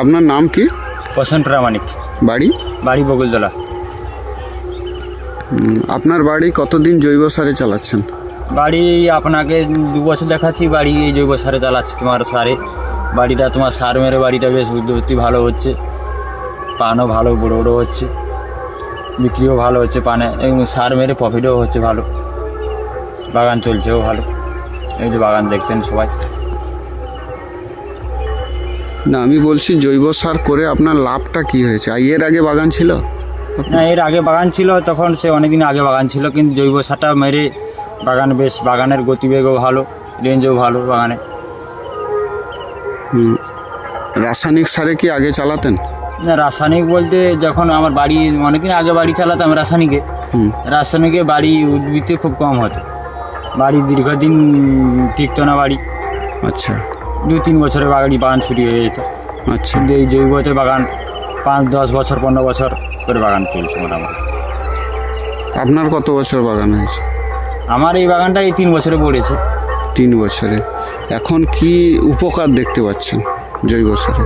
আপনার নাম কি? প্রশান্ত প্রামাণিক বাড়ি? বাড়ি বকুলতলা আপনার বাড়ি কতদিন জৈব সারে চালাচ্ছেন? বাড়ি আপনাকে দু বছর দেখাচ্ছি বাড়ি এই জৈব সারে চালাচ্ছি তোমার সারে। বাড়িটা তোমার সার মেরে বাড়িটা বেশ উদ্যোগতি ভালো হচ্ছে। পানও ভালো বড়ো বড়ো হচ্ছে। বিক্রিও ভালো হচ্ছে পানে এবং সার মেরে প্রফিটও হচ্ছে ভালো। বাগান চলছেও ভালো। এই যে বাগান দেখছেন সবাই। না আমি বলছি জৈব সার করে আপনার লাভটা কি হয়েছে? আর এর আগে বাগান ছিল? না এর আগে বাগান ছিল তখন সে অনেকদিন আগে বাগান ছিল কিন্তু জৈব সারটা মেরে বাগান বেশ বাগানের গতিবেগও ভালো রেঞ্জও ভালো বাগানে। হুম, রাসায়নিক সারে কি আগে চালাতেন? না রাসায়নিক বলতে যখন আমার বাড়ি অনেকদিন আগে বাড়ি চালাতাম রাসায়নিকে রাসায়নিকে বাড়ি উদ্ভিদে খুব কম হতো। বাড়ি দীর্ঘদিন টিকতো না বাড়ি। আচ্ছা। দু তিন বছরে বাড়ি বাগান ছুটি হয়ে যেত। আচ্ছা। কিন্তু এই জৈবতে বাগান পাঁচ দশ বছর পনেরো বছর করে বাগান চলছে মোটামুটি। আপনার কত বছর বাগান হয়েছে? আমার এই বাগানটা এই তিন বছরে পড়েছে। তিন বছরে। এখন কি উপকার দেখতে পাচ্ছেন জৈব সারে?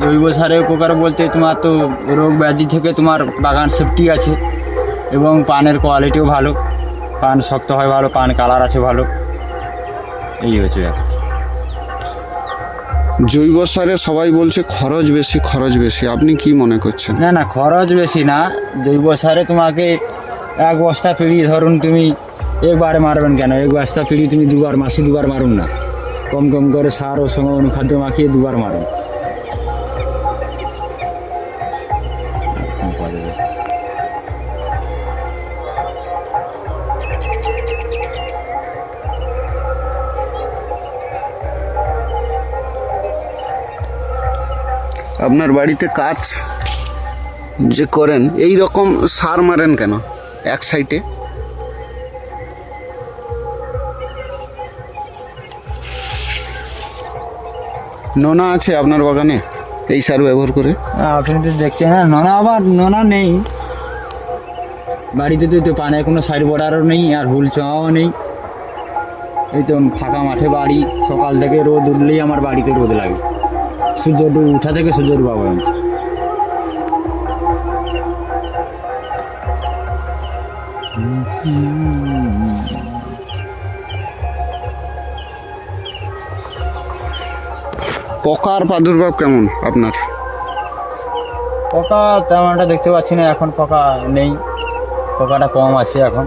জৈব সারে উপকার বলতে তোমার তো রোগ ব্যাধি থেকে তোমার বাগান সেফটি আছে এবং পানের কোয়ালিটিও ভালো। পান শক্ত হয় ভালো পান কালার আছে ভালো। এই হচ্ছে ব্যাপার। জৈব সারে সবাই বলছে খরচ বেশি খরচ বেশি। আপনি কি মনে করছেন? না না, খরচ বেশি না। জৈব সারে তোমাকে এক বস্তা পিড়ি, ধরুন তুমি একবারে মারবেন কেন? এক বস্তা পিড়ি তুমি দুবার, মাসে দুবার মারুন না। কম কম করে সার ও সঙ্গে অনুখাদ্য মাখিয়ে দুবার মারুন। আপনার বাড়িতে কাজ যে করেন, এই রকম সার মারেন কেন? এক সাইডে? নোনা আছে আপনার বাগানে, এই সার ব্যবহার করে? আপনি তো দেখছেন না নোনা আবার, নোনা নেই। বাড়িতে তো তো কোনো সাইড বর্ডারও নেই, আর হুল চাওয়াও নেই। এই তো ফাঁকা মাঠে বাড়ি, সকাল থেকে রোদ উঠলেই আমার বাড়িতে রোদ লাগে। সূর্য উঠা থেকে সূর্য ডুবা পর্যন্ত পোকার প্রাদুর্ভাব কেমন আপনার? পোকা তেমন একটা দেখতে পাচ্ছি না এখন পোকা নেই। পোকাটা কম আছে এখন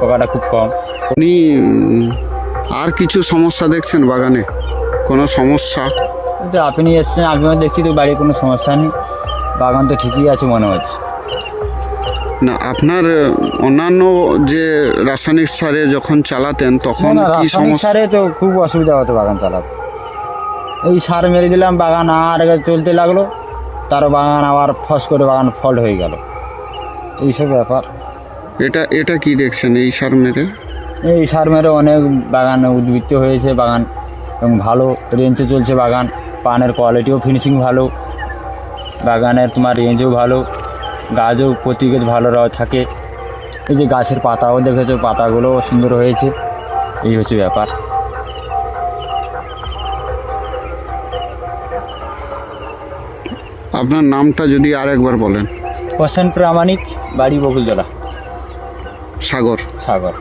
পোকাটা খুব কম। আপনি উম, আর কিছু সমস্যা দেখছেন বাগানে? কোনো সমস্যা? কিন্তু আপনি এসছেন আমিও দেখছি তো বাড়ির কোনো সমস্যা নেই। বাগান তো ঠিকই আছে মনে হচ্ছে। না আপনার অন্যান্য যে রাসায়নিক সারে যখন চালাতেন তখন কি রাসায়নিক সমস্যা? সারে তো খুব অসুবিধা হতো বাগান চালাতে। এই সার মেরে দিলাম বাগান আর চলতে লাগল। তার বাগান আবার ফস করে বাগান ফল হয়ে গেল। এইসব ব্যাপার। এটা এটা কি দেখছেন এই সার মেরে? এই সার মেরে অনেক বাগান উদ্বৃত্ত হয়েছে বাগান এবং ভালো রেঞ্জে চলছে বাগান। পানের কোয়ালিটিও ফিনিশিং ভালো বাগানের তোমার রেঞ্জও ভালো গাছও প্রতিকে ভালো র- থাকে। এই যে গাছের পাতাও দেখেছ পাতাগুলোও সুন্দর হয়েছে। এই হচ্ছে ব্যাপার। আপনার নামটা যদি আর একবার বলেন। হোসেন প্রামাণিক বাড়ি বকুলতলা। সাগর। সাগর।